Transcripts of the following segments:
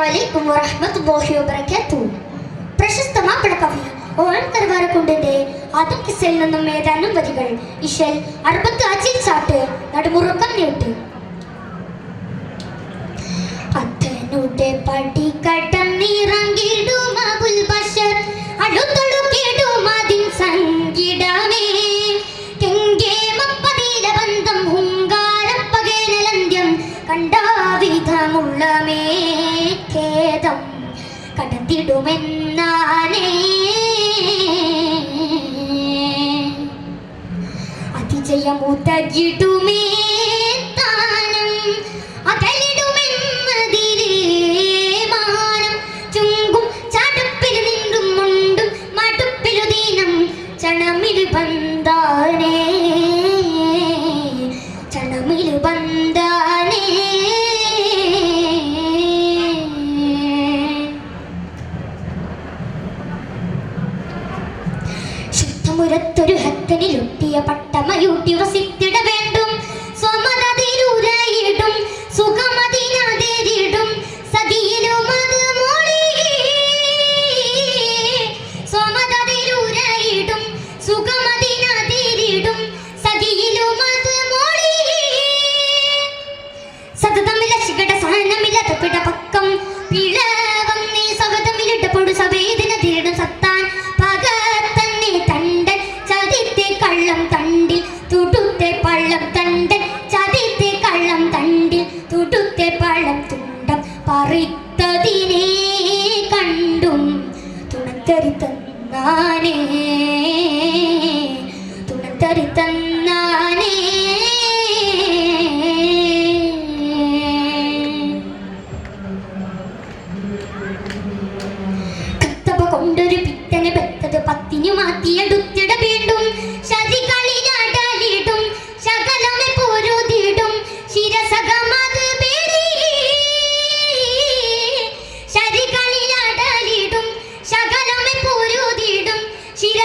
അലൈക്കും വറഹ്മത്തുള്ളാഹി വബറകാതുഹു പ്രശസ്ത മാപ്പിള കവി ഓൺ കരുവാരക്കുണ്ടിന്റെ ആദ്യം കിസയിൽ നിന്നും ഏതാനും വരികൾ. ഇഷൽ അറുപത്തി അഞ്ചിൽ ചാട്ട് നടുമുറുക്കം നീട്ടി. അത്തനുടെ പടി കടന്നിറങ്ങിടും അബുൽ ബഷർ അടുത്തൊടുക്കിടും അതിൻ സംഗിടമേ കെങ്കേമപ്പതിയിലെ ബന്ധം ഹുങ്കാരം പകേനലന്ത്യം കണ്ടാവിധമുള്ള മേഖേദം കടത്തിടുമെന്നാലേ. അതിജയമുതകിടുമേ താനം അകലിടുമെന്നതിലേ മാനം. ചുങ്കും ചടുപ്പിൽ നിന്നും മുണ്ടും മടുപ്പിലു ദീനം ചണമിൽ ബന്ധാനേ. ചണമിൽ ബന്ധാനേ ശുദ്ധമുരത്തൊരു ഹത്തനിലൊട്ടിയ പട്ടമയൂട്ടി വസിത്തിട വേണ്ടും. സ്വമതതിരുരയിടും സുഖമതിനതിരിടും. സതിയിലും അത് മോളി. മോളി. പക്കം. പിളവം നീ സഹതമിലിട്ടപ്പൊടു പൊടു തീരണം തുടുത്തെ പള്ളം തുണ്ടം പറിത്തതിനെ കണ്ടും തുണത്തരി തന്നാനേ. തുണത്തരി തന്നാനേ. കത്തപ്പ കൊണ്ടൊരു പിത്തനെ പെത്തത് പത്തിനു മാറ്റിയെടുത്തിട വീണ്ടും ശതികളിലടലിടും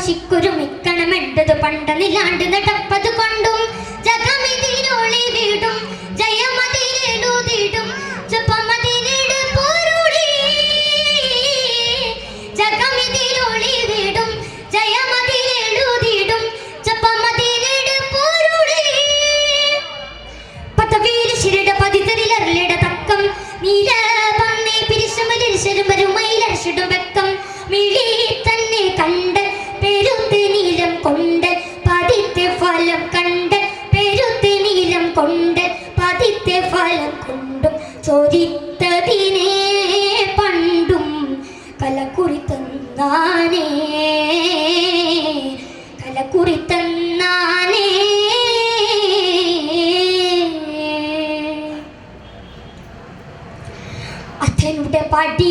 ചിത്തപശിക്കൊരു പണ്ട നിലാണ്ട് നടപ്പത് കൊണ്ടും ജഗമിതിനൊളി തന്നാനേ കലക്കുറി തന്നാനേ അച്ഛനുടെ പടി